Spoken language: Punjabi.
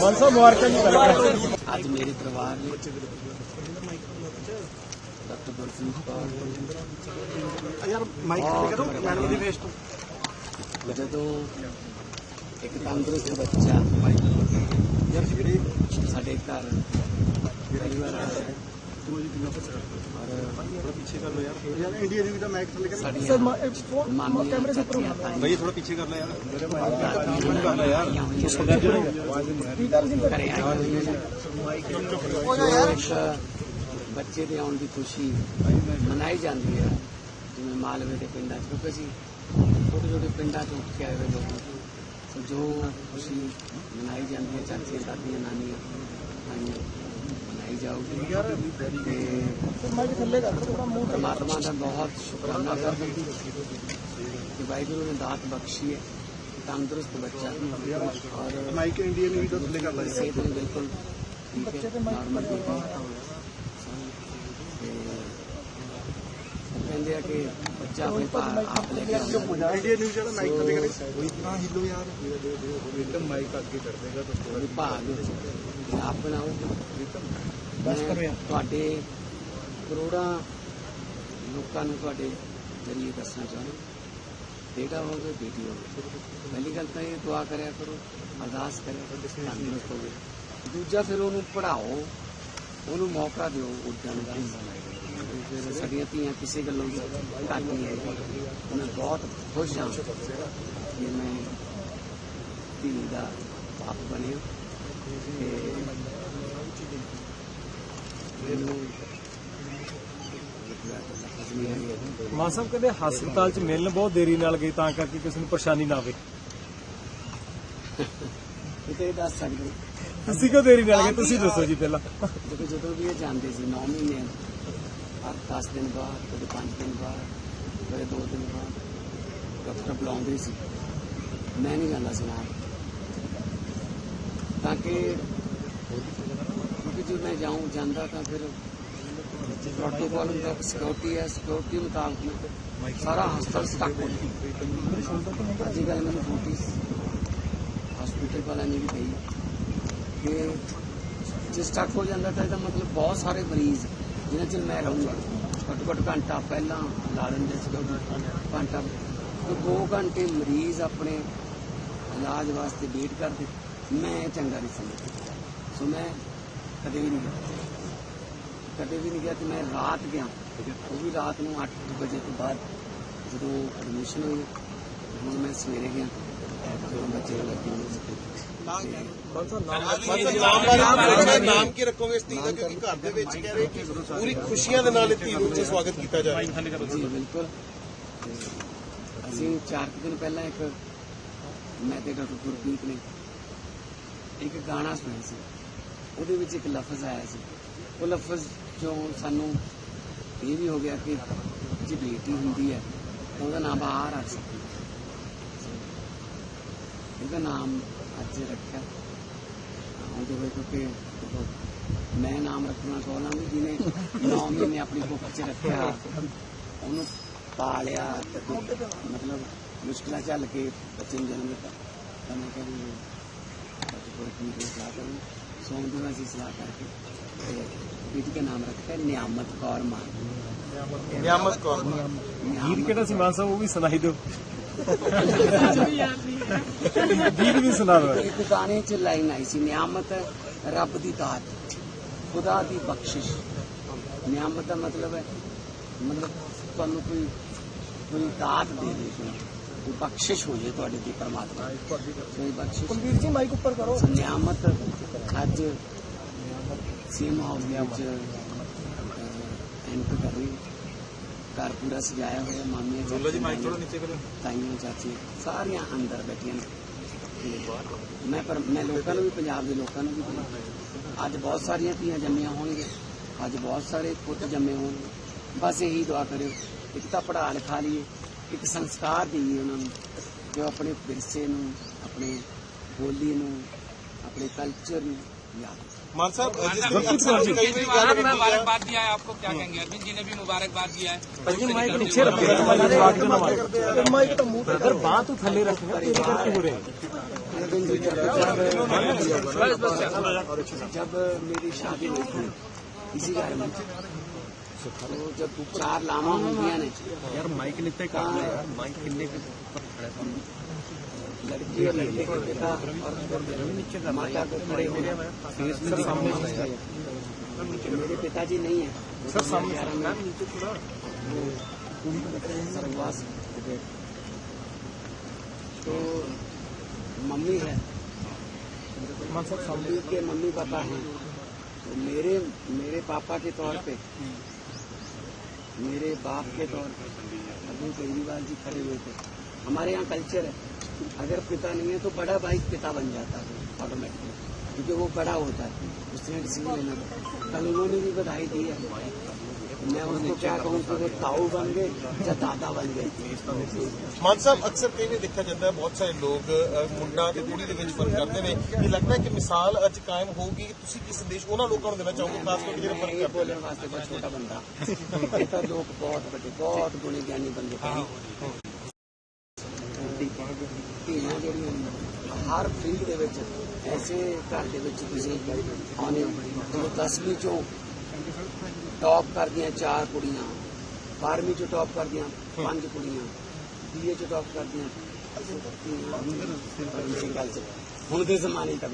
ਮਨਸਾ ਮੁਬਾਰਕਾਂ ਜੀ ਪਹਿਲਾਂ ਅੱਜ ਮੇਰੇ ਪਰਿਵਾਰ ਨੇ ਡਾਕਟਰ ਗੁਰਜੀਤ ਕੌਰ ਯਾਰ ਮਾਈਕ ਤੇ ਕਰੋ ਮੈਡਮ ਦੀ ਫੇਸ ਤੋਂ ਜਦੋਂ ਇੱਕ ਤੰਦਰੁਸਤ ਬੱਚਾ ਯਾਰ ਜਿਹੜੇ ਸਾਡੇ ਘਰ ਪਰਿਵਾਰ ਬੱਚੇ ਦੇ ਆਉਣ ਦੀ ਖੁਸ਼ੀ ਮਨਾਈ ਜਾਂਦੀ ਹੈ ਜਿਵੇਂ ਮਾਲਵੇ ਦੇ ਪਿੰਡਾਂ 'ਚ ਕਿਉਂਕਿ ਅਸੀਂ ਛੋਟੇ ਛੋਟੇ ਪਿੰਡਾਂ 'ਚ ਉੱਠ ਕੇ ਆਏ ਹੋਏ ਲੋਕ। ਸੋ ਜੋ ਖੁਸ਼ੀ ਮਨਾਈ ਜਾਂਦੀ ਹੈ ਚਾਚੀਆਂ ਦਾਦੀਆਂ ਨਾਨੀਆਂ ਆਈਆਂ ਮਨਾਈ ਜਾਊਗੀ ਤੇ ਮਾਈਕ ਥੱਲੇ ਕਰ ਥੋੜਾ ਮੂੰਹ ਪਰਮਾਤਮਾ ਦਾ ਬਹੁਤ ਸ਼ੁਕਰਾਨਾ ਕਰਦੇ ਕਿ ਵਾਹਿਗੁਰੂ ਨੇ ਦਾਤ ਬਖਸ਼ੀ ਹੈ ਤੰਦਰੁਸਤ ਬੱਚਾ ਔਰ ਮਾਈਕ ਇੰਡੀਆ ਦੀ ਵੀ ਤਾਂ ਥੱਲੇ ਕਰ ਲੈ ਸਿਹਤ ਨੂੰ ਬਿਲਕੁਲ ਠੀਕ ਹੈ ਨਾਰਮਲ ਠੀਕ ਹੈ ਤੇ ਉਹ ਕਹਿੰਦੇ ਆ ਕਿ ਬੱਚਾ ਆਪਣੇ ਭਾਰ ਆਪ ਲੈ ਕੇ ਆਉਂਦਾ ਇੰਡੀਆ ਨਿਊਜ਼ ਜਿਹੜਾ ਮਾਈਕ ਥੱਲੇ ਕਰੇ ਕੋਈ ਇਤਨਾ ਹਿੱਲੋ ਯਾਰ एकदम ਮਾਈਕ ਅੱਗੇ ਕਰ ਦੇਗਾ ਤਾਂ ਉਹਦੇ ਭਾਗ ਆਪ ਬਣਾਓ ਬਸ ਕਰੋ ਤੁਹਾਡੇ ਕਰੋੜਾਂ ਲੋਕਾਂ ਨੂੰ ਤੁਹਾਡੇ ਜਰੀਏ ਦੱਸਣਾ ਚਾਹੁੰਦਾ ਬੇਟਾ ਹੋਵੇ ਬੇਟੀ ਹੋਵੇ ਪਹਿਲੀ ਗੱਲ ਤਾਂ ਇਹ ਦੁਆ ਕਰਿਆ ਕਰੋ, ਅਰਦਾਸ ਕਰਿਆ ਕਰੋ ਤੰਦਰੁਸਤ ਹੋਵੇ ਦੂਜਾ ਫਿਰ ਉਹਨੂੰ ਪੜਾਓ ਉਹਨੂੰ ਮੌਕਾ ਦਿਓ, ਉੱਡਣ ਦਾ। ਫਿਰ ਸਾਡੀਆਂ ਧੀਆਂ ਕਿਸੇ ਗੱਲੋਂ ਘੱਟ ਨਹੀਂ ਹੈ ਮੈਂ ਬਹੁਤ ਖੁਸ਼ ਹਾਂ ਕਿ ਮੈਂ ਧੀ ਦਾ ਬਾਪ ਬਣਿਆ। ਤੇ ਮੈਨੂੰ ਸਾਹਿਬ ਕਹਿੰਦੇ ਹਸਪਤਾਲ 'ਚ ਮਿਲਣ ਬਹੁਤ ਦੇਰੀ ਨਾਲ ਗਈ ਤਾਂ ਕਰਕੇ ਕਿਸੇ ਨੂੰ ਪਰੇਸ਼ਾਨੀ ਨਾ ਆਵੇ। ਕਿਤੇ ਦੱਸ ਸਕਦੇ ਤੁਸੀਂ ਕਿਉਂ ਦੇਰੀ ਨਾਲ ਗਏ? ਤੁਸੀਂ ਦੱਸੋ ਜੀ ਪਹਿਲਾਂ। ਜਦੋਂ ਜਦੋਂ ਵੀ ਇਹ ਜਾਂਦੇ ਸੀ 9 ਮਹੀਨੇ ਹਰ 10 ਦਿਨ ਬਾਅਦ ਕਦੇ 5 ਦਿਨ ਬਾਅਦ ਕਦੇ 2 ਦਿਨ ਬਾਅਦ ਡਾਕਟਰ ਬੁਲਾਉਂਦੇ ਸੀ। ਮੈਂ ਨਹੀਂ ਜਾਂਦਾ ਸੀ ਨਾਲ। ਤਾਂ ਕਿ ਜੇ ਮੈਂ ਜਾਉਂ ਜਾਂਦਾ ਤਾਂ ਫਿਰ ਪ੍ਰੋਟੋਕਾਲ ਹੁੰਦਾ ਸਿਕਿਉਰਿਟੀ ਹੈ ਸਿਕਿਉਰਿਟੀ ਮੁਤਾਬਕ ਸਾਰਾ ਹਸਪਤਾਲ ਸਟਕ ਹੋ ਜਾਂਦਾ। ਅੱਜ ਕੱਲ੍ਹ ਮੈਨੂੰ ਨੋਟਿਸ ਹਸਪੀਟਲ ਵਾਲਿਆਂ ਨੇ ਵੀ ਕਹੀ ਕਿ ਜੇ ਸਟਕ ਹੋ ਜਾਂਦਾ ਤਾਂ ਇਹਦਾ ਮਤਲਬ ਬਹੁਤ ਸਾਰੇ ਮਰੀਜ਼ ਜਿਹਨਾਂ 'ਚ ਮੈਂ ਰਹੂੰਗਾ। ਘੱਟੋ ਘੱਟ ਘੰਟਾ ਪਹਿਲਾਂ ਲਾ ਲੈਂਦੇ ਸੀ ਘੰਟਾ। ਤੇ 2 ਘੰਟੇ ਮਰੀਜ਼ ਆਪਣੇ ਇਲਾਜ ਵਾਸਤੇ ਵੇਟ ਕਰਦੇ। ਮੈਂ ਚੰਗਾ ਨਹੀਂ ਸਮਝਦਾ। ਸੋ ਮੈਂ ਕਦੇ ਵੀ ਨਹੀਂ ਗਿਆ। ਕਦੇ ਵੀ ਨਹੀਂ ਗਿਆ ਤੇ ਮੈਂ ਰਾਤ ਗਿਆ। ਉਹ ਵੀ ਰਾਤ ਨੂੰ 8 ਵਜੇ ਤੋਂ ਬਾਅਦ ਜਦੋਂ ਐਡਮਿਸ਼ਨ ਹੋਈ ਹੁਣ ਮੈਂ ਸਵੇਰੇ ਗਿਆ। ਬੱਚੇ ਨੂੰ ਲੈ ਕੇ ਆਏ ਨਾਮ ਕੀ ਰੱਖੋਗੇ ਇਸ ਧੀ ਦਾ? ਕਿਉਂਕਿ ਘਰ ਦੇ ਵਿੱਚ ਕਹਿ ਰਹੇ ਕਿ ਪੂਰੀ ਖੁਸ਼ੀਆਂ ਦੇ ਨਾਲ ਇਹ ਧੀ ਨੂੰ ਸਵਾਗਤ ਕੀਤਾ ਜਾ ਰਿਹਾ ਹੈ। ਜੀ ਬਿਲਕੁਲ। ਅਸੀਂ ਚਾਰ ਕੁ ਦਿਨ ਪਹਿਲਾਂ ਇੱਕ ਮੈਂ ਤੇ ਡਾਕਟਰ ਗੁਰਪ੍ਰੀਤ ਨੇ ਇੱਕ ਗਾਣਾ ਸੁਣਿਆ ਸੀ। ਉਹਦੇ ਵਿੱਚ ਇੱਕ ਲਫ਼ਜ਼ ਆਇਆ ਸੀ। ਉਹ ਲਫ਼ਜ਼ ਜੋ ਸਾਨੂੰ ਇਹ ਵੀ ਹੋ ਗਿਆ ਕਿ ਜੇ ਬੇਟੀ ਹੁੰਦੀ ਹੈ, ਉਹਦਾ ਨਾਮ ਬਾਹਰ ਰੱਖ ਸਕਦੀ ਇਹਦਾ ਨਾਮ ਅੱਜ ਰੱਖਿਆ। ਉਹਦੇ ਹੋਏ ਕਿਉਂਕਿ ਮੈਂ ਨਾਮ ਰੱਖਣਾ ਚਾਹੁੰਦਾ ਵੀ ਜਿਹਨੇ 9 ਮਹੀਨੇ ਆਪਣੀ ਕੁੱਖ 'ਚ ਰੱਖਿਆ, ਉਹਨੂੰ ਪਾਲਿਆ ਤੇ ਫਿਰ ਮਤਲਬ ਮੁਸ਼ਕਲਾਂ ਚੱਲ ਕੇ ਬੱਚੇ ਨੂੰ ਜਨਮ ਦਿੱਤਾ। ਤਾਂ ਮੈਂ ਕਿਹਾ ਅੱਜ ਕੋਈ ਕੀ ਦੀ ਸੋਮ ਦਿਨ ਅਸੀਂ ਸਲਾਹ ਕਰਕੇ। ਤੇ ਬੇਟੀ ਦਾ ਨਾਮ ਰੱਖਿਆ ਨਿਆਮਤ ਕੌਰ ਮਾਨ। ਨਿਆਮਤ ਕੌਰ ਗੀਤ ਕਿਹੜਾ ਸੀ ਮਾਨ ਸਾਹਿਬ ਉਹ ਵੀ ਸੁਣਾਈ ਦਿਓ। ਗੀਤ ਵੀ ਸੁਣਾ ਦਿਓ। ਇੱਕ ਗਾਣੇ 'ਚ ਲਾਈਨ ਆਈ ਸੀ ਨਿਆਮਤ ਰੱਬ ਦੀ ਦਾਤ ਖੁਦਾ ਦੀ ਬਖਸ਼ਿਸ਼। ਨਿਆਮਤ ਦਾ ਮਤਲਬ ਹੈ ਮਤਲਬ ਤੁਹਾਨੂੰ ਕੋਈ ਕੋਈ ਦਾਤ ਦੇ ਦੇ ਕੋਈ ਬਖਸ਼ਿਸ਼ ਹੋ ਜੇ ਤੁਹਾਡੇ ਦੀ। ਪਰਮਾਤਮਾ ਕੋਈ ਬਖਸ਼ਿਸ਼। ਕੁਲਵੀਰ ਜੀ ਮਾਈਕ ਉੱਪਰ ਕਰੋ। ਨਿਆਮਤ ਅੱਜ ਸੀਮ ਹਾਊਸ ਵਿੱਚ ਐਂਟਰ ਕਰ ਰਹੀ ਘਰ ਪੂਰਾ ਸਜਾਇਆ ਹੋਇਆ ਮਾਮੀਆਂ ਬੋਲੋ ਜੀ ਮਾਈਕ ਥੋੜਾ ਨੀਚੇ ਕਰੋ। ਤਾਈਆਂ ਚਾਚੀ ਸਾਰੀਆਂ ਅੰਦਰ ਬੈਠੀਆਂ ਨੇ। ਤੇ ਮੈਂ ਪਰ ਮੈਂ ਲੋਕਾਂ ਨੂੰ ਵੀ ਪੰਜਾਬ ਦੇ ਲੋਕਾਂ ਨੂੰ ਵੀ। ਅੱਜ ਬਹੁਤ ਸਾਰੀਆਂ ਧੀਆਂ ਜੰਮੀਆਂ ਹੋਣਗੀਆਂ। ਅੱਜ ਬਹੁਤ ਸਾਰੇ ਪੁੱਤ ਜੰਮੇ ਹੋਣਗੇ। ਬਸ ਇਹੀ ਦੁਆ ਕਰਿਓ ਇੱਕ ਤਾਂ ਪੜ੍ਹਾ ਲਿਖਾ ਲਈਏ ਇੱਕ ਸੰਸਕਾਰ ਦੇਈਏ ਉਹਨਾਂ ਨੂੰ ਉਹ ਆਪਣੇ ਵਿਰਸੇ ਨੂੰ ਆਪਣੇ ਬੋਲੀ ਨੂੰ अपने कल्चर में याद मान साहब मुबारकबाद दिया है आपको क्या कहेंगे? अरविंद जी ने भी मुबारकबाद दिया है। अरविंद माइक नीचे रखे अगर बात तो थले रखना तो जब मेरी शादी हुई थी इसी घर में। तो जब चार लामा हो गया ने यार माइक लेते काम हाँ। माइक कितने के पिता माता को खड़े मेरे पिताजी नहीं है। सर सरवास तो मम्मी है। मम्मी के मम्मी पापा हैं। तो मेरे मेरे पापा के तौर पे मेरे बाप के तौर पर अरविंद केजरीवाल जी खड़े हुए थे। हमारे यहाँ कल्चर है। अगर पिता नहीं है तो बड़ा भाई पिता बन जाता है ऑटोमेटिकली क्योंकि वो बड़ा होता है उसने डिसीजन लेना पड़ता है। कल उन्होंने भी बधाई दी है मैं उनको क्या कहूँ कि वो ताऊ बन गए या दादा बन गए ਮਾਨ ਸਾਹਿਬ ਅਕਸਰ ਕਈ ਵਾਰ ਦੇਖਿਆ ਜਾਂਦਾ ਹੈ ਬਹੁਤ ਸਾਰੇ ਲੋਕ ਅ, ਮੁੰਡਾ ਤੇ ਕੁੜੀ ਦੇ ਵਿੱਚ ਫਰਕ ਕਰਦੇ ਨੇ ਇਹ ਲੱਗਦਾ ਹੈ ਕਿ ਮਿਸਾਲ ਅੱਜ ਕਾਇਮ ਹੋਊਗੀ ਕਿ ਤੁਸੀਂ ਕਿਸ ਦੇਸ਼ ਉਹਨਾਂ ਲੋਕਾਂ ਨੂੰ ਦੇਣਾ ਚਾਹੋਗੇ ਖਾਸ ਕਰਕੇ ਜਿਹੜੇ ਫਰਕ ਇਹ ਕਰਦੇ ਬੋਲਣ ਵਾਸਤੇ ਬਹੁਤ ਛੋਟਾ ਬੰਦਾ ਇਹ ਤਾਂ ਲੋਕ ਬਹੁਤ ਵੱਡੇ ਬਹੁਤ ਗੁਣੀ ਗਿਆਨੀ ਬੰਦੇ ਹਨ ਹਰ ਫੀਲਡ ਦੇ ਵਿੱਚ ਐਸੇ ਘਰ ਦੇ ਵਿੱਚ ਤੁਸੀਂ ਆਉਣੇ ਹੋ ਜਦੋਂ 10ਵੀਂ ਚੋਂ ਟੌਪ ਕਰਦੀਆਂ ਚਾਰ ਕੁੜੀਆਂ 12ਵੀਂ ਚੋਂ ਟੌਪ ਕਰਦੀਆਂ ਪੰਜ ਕੁੜੀਆਂ ਬੀਏ ਚੋਂ ਟੌਪ ਕਰਦੀਆਂ। ਹੁਣ ਦੇ ਜ਼ਮਾਨੇ ਤੱਕ